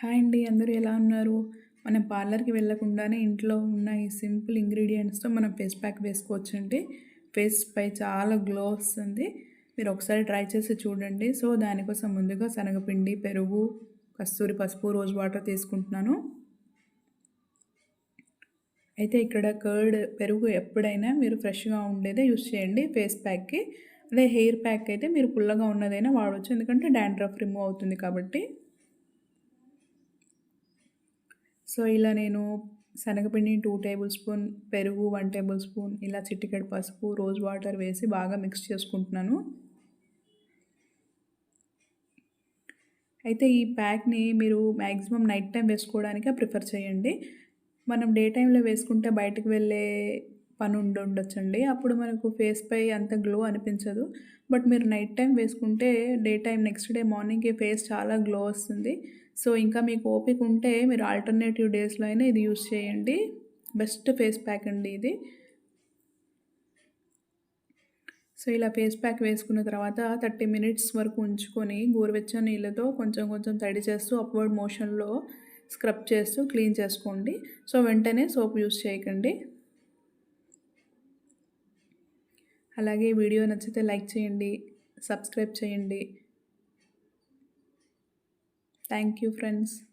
Hi అండి అందరూ ఎలా ఉన్నారు? మనం పార్లర్కి వెళ్ళకుండానే ఇంట్లో ఉన్న ఈ సింపుల్ ఇంగ్రీడియంట్స్తో మనం ఫేస్ ప్యాక్ వేసుకోవచ్చండి. ఫేస్ పై చాలా గ్లో వస్తుంది మీరు ఒకసారి ట్రై చేసి చూడండి. సో దానికోసం ముందుగా శనగపిండి పెరుగు కస్తూరి పసుపు రోజ్ వాటర్ తీసుకుంటున్నాను. అయితే ఇక్కడ కర్డ్ పెరుగు ఎప్పుడైనా మీరు ఫ్రెష్గా ఉండేదే యూస్ చేయండి ఫేస్ ప్యాక్కి. అదే హెయిర్ ప్యాక్ అయితే మీరు పుల్లగా ఉన్నదైనా వాడవచ్చు ఎందుకంటే డాండ్రఫ్ రిమూవ్ అవుతుంది కాబట్టి. సో ఇలా నేను శనగపిండి టూ టేబుల్ స్పూన్ పెరుగు వన్ టేబుల్ స్పూన్ ఇలా చిట్టికెడు పసుపు రోజ్ వాటర్ వేసి బాగా మిక్స్ చేసుకుంటున్నాను. అయితే ఈ ప్యాక్ని మీరు మ్యాక్సిమం నైట్ టైం వేసుకోవడానికే ప్రిఫర్ చేయండి. మనం డే టైంలో వేసుకుంటే బయటకు వెళ్ళే పని ఉండి ఉండొచ్చండి. అప్పుడు మనకు ఫేస్ పై అంత గ్లో అనిపించదు. బట్ మీరు నైట్ టైం వేసుకుంటే డే టైం నెక్స్ట్ డే మార్నింగ్కి ఫేస్ చాలా గ్లో వస్తుంది. సో ఇంకా మీకు ఓపిక ఉంటే మీరు ఆల్టర్నేటివ్ డేస్లో అయినా ఇది యూస్ చేయండి. బెస్ట్ ఫేస్ ప్యాక్ అండి ఇది. సో ఇలా ఫేస్ ప్యాక్ వేసుకున్న తర్వాత థర్టీ మినిట్స్ వరకు ఉంచుకొని గోరువెచ్చని నీళ్ళతో కొంచెం కొంచెం తడి చేస్తూ అప్వర్డ్ మోషన్లో స్క్రబ్ చేస్తూ క్లీన్ చేసుకోండి. సో వెంటనే సోప్ యూస్ చేయకండి. అలాగే వీడియో నచ్చితే లైక్ చేయండి సబ్స్క్రైబ్ చేయండి. Thank you, friends.